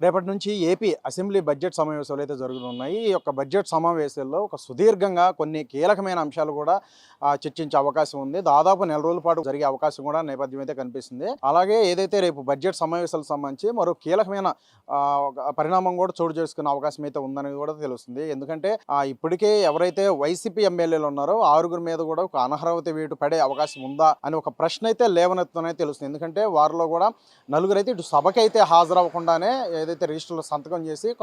రేపటి నుంచి AP assembly budget సమావేశాలు అయితే జరుగుతున్నాయి. ఈ యొక్క బడ్జెట్ సమావేశాల్లో ఒక సుదీర్ఘంగా కొన్ని కీలకమైన అంశాలు కూడా చర్చించే అవకాశం ఉంది. దాదాపు నెల రోజుల పాటు జరిగే అవకాశం కూడా నేపథ్యం అయితే కనిపిస్తుంది. అలాగే ఏదైతే రేపు బడ్జెట్ సమావేశాలకు సంబంధించి మరో కీలకమైన ఒక పరిణామం కూడా చోటు చేసుకునే అవకాశం అయితే ఉందని కూడా తెలుస్తుంది. ఎందుకంటే ఆ, ఇప్పటికే ఎవరైతే వైసీపీ ఎమ్మెల్యేలు ఉన్నారో ఆరుగురు మీద కూడా ఒక అనర్హత వేటు పడే అవకాశం ఉందా అని ఒక ప్రశ్న అయితే లేవనెత్తునైతే తెలుస్తుంది. ఎందుకంటే వారిలో కూడా నలుగురైతే ఇటు సభకైతే హాజరవ్వకుండానే ఏదైతే రిజిస్టర్లో సంతకం చేసి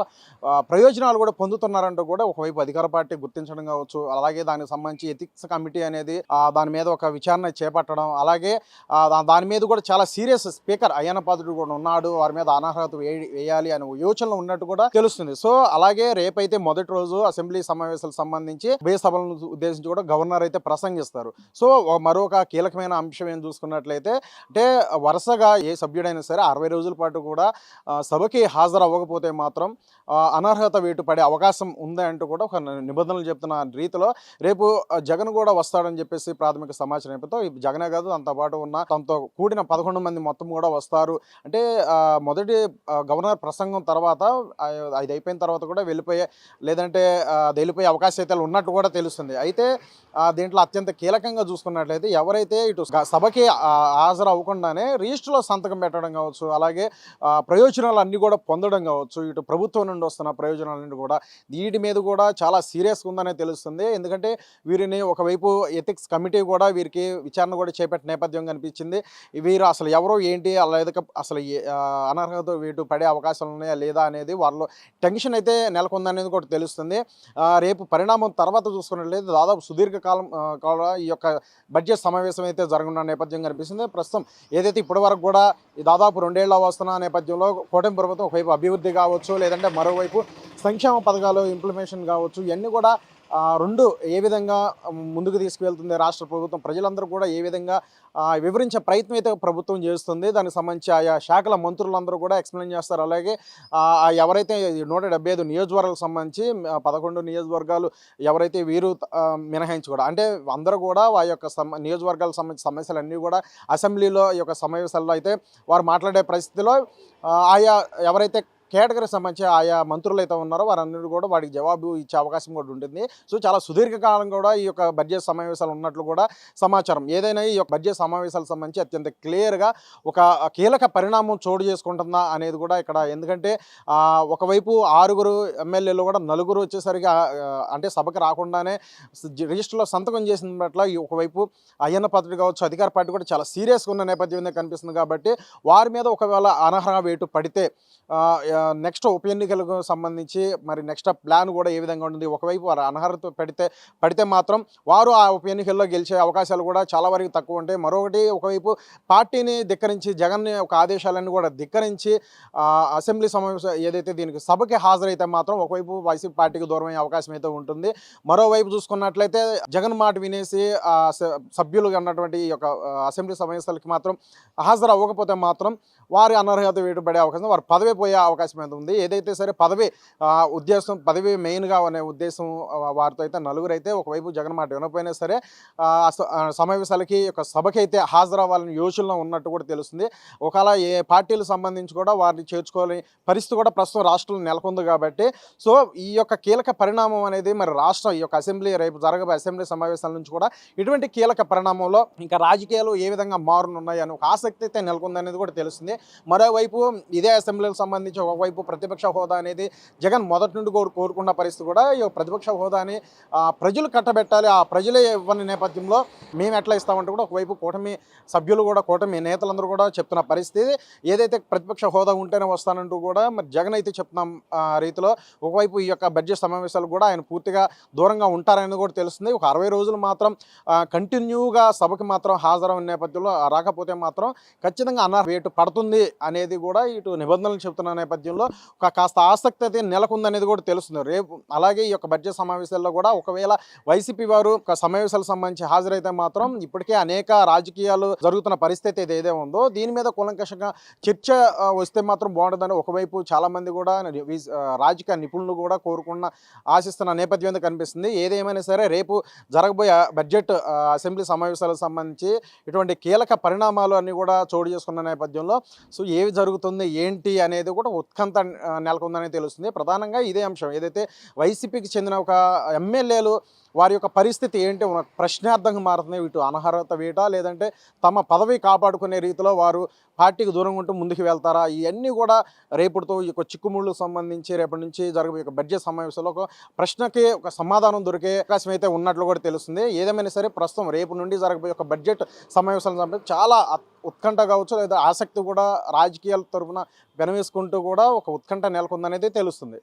ప్రయోజనాలు కూడా పొందుతున్నారంటూ కూడా ఒకవైపు అధికార పార్టీ గుర్తించడం కావచ్చు. అలాగే దానికి సంబంధించి ఎథిక్స్ కమిటీ అనేది దాని మీద ఒక విచారణ చేపట్టడం. అలాగే దా- దాని మీద కూడా చాలా సీరియస్ స్పీకర్ అయ్యనపాదుడు కూడా ఉన్నాడు. వారి మీద అనర్హత వేయాలి అనే యోచనలు ఉన్నట్టు కూడా తెలుస్తుంది. సో అలాగే రేపైతే మొదటి రోజు అసెంబ్లీ సమావేశాలకు సంబంధించి ఉభయ సభలను ఉద్దేశించి కూడా గవర్నర్ అయితే ప్రసంగిస్తారు. సో మరొక కీలకమైన అంశం ఏం చూసుకున్నట్లయితే అంటే వరుసగా ఏ సభ్యుడైనా సరే అరవై రోజుల పాటు కూడా సభకి హాజరవ్వకపోతే మాత్రం అనర్హత వేటు పడే అవకాశం ఉంది అంటూ కూడా ఒక నిబంధనలు చెప్తున్న రీతిలో రేపు జగన్ కూడా వస్తాడని చెప్పేసి ప్రాథమిక సమాచారం నేపథ్యంతో ఈ జగనే కాదు దాంతోపాటు ఉన్న తనతో కూడిన పదకొండు మంది మొత్తం కూడా వస్తారు. అంటే మొదటి గవర్నర్ ప్రసంగం తర్వాత అది అయిపోయిన తర్వాత కూడా వెళ్ళిపోయే లేదంటే అది వెళ్ళిపోయే అవకాశం అయితే ఉన్నట్టు కూడా తెలుస్తుంది. అయితే దీంట్లో అత్యంత కీలకంగా చూసుకున్నట్లయితే ఎవరైతే ఇటు సభకి హాజరు అవ్వకుండానే రిజిస్టర్లో సంతకం పెట్టడం కావచ్చు అలాగే ప్రయోజనాలు అన్నీ కూడా పొందడం కావచ్చు ఇటు ప్రభుత్వం నుండి వస్తున్న ప్రయోజనాలన్నీ కూడా వీటి మీద కూడా చాలా సీరియస్గా ఉందనే తెలుస్తుంది. ఎందుకంటే వీరిని ఒకవైపు ఎథిక్స్ కమిటీ కూడా వీరికి విచారణ కూడా చేపట్టిన నేపథ్యం కనిపించింది. వీరు అసలు ఎవరో ఏంటి అలా అసలు ఏ- అనర్హత వీటు పడే అవకాశాలు ఉన్నాయా లేదా అనేది వారిలో టెన్షన్ అయితే నెలకొందనేది కూడా తెలుస్తుంది. రేపు పరిణామం తర్వాత చూసుకున్నట్లయితే దాదాపు సుదీర్ఘకాలం కూడా ఈ యొక్క బడ్జెట్ సమావేశం అయితే జరగనున్న నేపథ్యం కనిపిస్తుంది. ప్రస్తుతం ఏదైతే ఇప్పటి వరకు కూడా దాదాపు రెండేళ్ళ వస్తున్న నేపథ్యంలో కూటమి ప్రభుత్వం ఒకవైపు అభివృద్ధి కావచ్చు లేదంటే మరోవైపు సంక్షేమ పథకాలు ఇంప్లిమేషన్ కావచ్చు ఇవన్నీ కూడా రెండు ఏ విధంగా ముందుకు తీసుకువెళ్తుంది రాష్ట్ర ప్రభుత్వం ప్రజలందరూ కూడా ఏ విధంగా వివరించే ప్రయత్నం అయితే ప్రభుత్వం చేస్తుంది. దానికి సంబంధించి ఆయా శాఖల మంత్రులందరూ కూడా ఎక్స్ప్లెయిన్ చేస్తారు. అలాగే ఆ, ఎవరైతే నూట డెబ్బై ఐదు నియోజకవర్గాలకు సంబంధించి పదకొండు నియోజకవర్గాలు ఎవరైతే వీరు మినహాయించకూడదు అంటే అందరూ కూడా వారి యొక్క సమ నియోజకవర్గాలకు సంబంధించిన సమస్యలన్నీ కూడా అసెంబ్లీలో ఈ యొక్క సమావేశాల్లో అయితే వారు మాట్లాడే పరిస్థితిలో ఆయా ఎవరైతే కేటగిరీ సంబంధించి ఆయా మంత్రులు అయితే ఉన్నారో వారందరూ కూడా వాడికి జవాబు ఇచ్చే అవకాశం కూడా ఉంటుంది. సో చాలా సుదీర్ఘకాలం కూడా ఈ యొక్క బడ్జెట్ సమావేశాలు ఉన్నట్లు కూడా సమాచారం. ఏదైనా ఈ యొక్క బడ్జెట్ సమావేశాలకు సంబంధించి అత్యంత క్లియర్గా ఒక కీలక పరిణామం చోటు చేసుకుంటుందా అనేది కూడా ఇక్కడ ఎందుకంటే ఒకవైపు ఆరుగురు ఎమ్మెల్యేలు కూడా నలుగురు వచ్చేసరికి అంటే సభకు రాకుండానే రిజిస్టర్లో సంతకం చేసిన పట్ల ఈ ఒకవైపు అయ్యన్న పత్రిక కావచ్చు అధికార పార్టీ కూడా చాలా సీరియస్గా ఉన్న నేపథ్యం కనిపిస్తుంది కాబట్టి వారి మీద ఒకవేళ అనర్హ వేటు పడితే నెక్స్ట్ ఉప ఎన్నికలకు సంబంధించి మరి నెక్స్ట్ ప్లాన్ కూడా ఏ విధంగా ఉంటుంది? ఒకవైపు వారు అనర్హత పెడితే పడితే మాత్రం వారు ఆ ఉప ఎన్నికల్లో గెలిచే అవకాశాలు కూడా చాలా వరకు తక్కువ ఉంటాయి. మరొకటి ఒకవైపు పార్టీని ధిక్కరించి జగన్ ఒక ఆదేశాలన్నీ కూడా ధిక్కరించి అసెంబ్లీ సమావేశం ఏదైతే దీనికి సభకి హాజరైతే మాత్రం ఒకవైపు వైసీపీ పార్టీకి దూరం అయ్యే అవకాశం అయితే ఉంటుంది. మరోవైపు చూసుకున్నట్లయితే జగన్ మాట వినేసి సభ్యులు ఉన్నటువంటి ఈ యొక్క అసెంబ్లీ సమావేశాలకి మాత్రం హాజరు అవ్వకపోతే మాత్రం వారి అనర్హత వేటుపడే అవకాశం వారి పదవి పోయే అవకాశం అయితే ఉంది. ఏదైతే సరే పదవి ఉద్దేశం పదవి మెయిన్గా అనే ఉద్దేశం వారితో అయితే నలుగురు అయితే ఒకవైపు జగన్ మాట వినకపోయినా సరే స- సమావేశాలకి ఒక సభకి అయితే హాజరవ్వాలని యోచనలో ఉన్నట్టు కూడా తెలుస్తుంది. ఒకవేళ ఏ పార్టీలకు సంబంధించి కూడా వారిని చేర్చుకోవాలని పరిస్థితి కూడా ప్రస్తుతం రాష్ట్రంలో నెలకొంది కాబట్టి సో ఈ యొక్క కీలక పరిణామం అనేది మరి రాష్ట్రం ఈ యొక్క అసెంబ్లీ రేపు జరగబోయే అసెంబ్లీ సమావేశాల నుంచి కూడా ఇటువంటి కీలక పరిణామంలో ఇంకా రాజకీయాలు ఏ విధంగా మారనున్నాయి అని ఒక ఆసక్తి అయితే నెలకొంది అనేది కూడా తెలుస్తుంది. మరోవైపు ఇదే అసెంబ్లీకి సంబంధించి ఒకవైపు ప్రతిపక్ష హోదా అనేది జగన్ మొదటి నుండి కోరుకున్న పరిస్థితి కూడా ఈ ప్రతిపక్ష హోదాని ఆ, ప్రజలు కట్టబెట్టాలి ఆ ప్రజలే ఇవ్వని నేపథ్యంలో మేము ఎట్లా ఇస్తామంటే కూడా ఒకవైపు కూటమి సభ్యులు కూడా కూటమి నేతలందరూ కూడా చెప్తున్న పరిస్థితి. ఏదైతే ప్రతిపక్ష హోదా ఉంటేనే వస్తానంటూ కూడా మరి జగన్ అయితే చెప్తున్న రీతిలో ఒకవైపు ఈ యొక్క బడ్జెట్ సమావేశాలు కూడా ఆయన పూర్తిగా దూరంగా ఉంటారనేది కూడా తెలుస్తుంది. ఒక అరవై రోజులు మాత్రం కంటిన్యూగా సభకి మాత్రం హాజరైన నేపథ్యంలో రాకపోతే మాత్రం ఖచ్చితంగా అన్నారు రేటు పడుతుంది అనేది కూడా ఇటు నిబంధనలు చెప్తున్న నేపథ్యంలో ఒక కాస్త ఆసక్తి అయితే నెలకొందనేది కూడా తెలుస్తుంది. రేపు అలాగే ఈ యొక్క బడ్జెట్ సమావేశాల్లో కూడా ఒకవేళ వైసీపీ వారు ఒక సమావేశాలకు సంబంధించి హాజరైతే మాత్రం ఇప్పటికే అనేక రాజకీయాలు జరుగుతున్న పరిస్థితి ఏదైతే ఉందో దీని మీద కూలంకషంగా చర్చ వస్తే మాత్రం బాగుంటుందని ఒకవైపు చాలామంది కూడా రాజకీయ నిపుణులు కూడా కోరుకున్న ఆశిస్తున్న నేపథ్యం కనిపిస్తుంది. ఏదేమైనా సరే రేపు జరగబోయే బడ్జెట్ అసెంబ్లీ సమావేశాలకు సంబంధించి ఇటువంటి కీలక పరిణామాలు అన్నీ కూడా చోటు చేసుకున్న నేపథ్యంలో సో ఏవి జరుగుతుంది ఏంటి అనేది కూడా ఉత్కంఠ నెలకొందని తెలుస్తుంది. ప్రధానంగా ఇదే అంశం. ఏదైతే వైసీపీకి చెందిన ఒక ఎమ్మెల్యేలు వారి యొక్క పరిస్థితి ఏంటి ప్రశ్నార్థంగా మారుతుంది ఇటు అనర్హత వేయటా లేదంటే తమ పదవి కాపాడుకునే రీతిలో వారు పార్టీకి దూరంగా ఉంటూ ముందుకు వెళ్తారా? ఇవన్నీ కూడా రేపటితో ఈ యొక్క చిక్కుముళ్ళు సంబంధించి రేపటి నుంచి జరగబోయే ఒక బడ్జెట్ సమావేశంలో ఒక ప్రశ్నకి ఒక సమాధానం దొరికే అవకాశం అయితే ఉన్నట్లు కూడా తెలుస్తుంది. ఏదేమైనా సరే ప్రస్తుతం రేపు నుండి జరగబోయే ఒక బడ్జెట్ సమావేశాలు చాలా ఉత్కంఠ కావచ్చు లేదా ఆసక్తి కూడా రాజకీయాల తరఫున వెనవేసుకుంటూ కూడా ఒక ఉత్కంఠ నెలకొందనేది తెలుస్తుంది.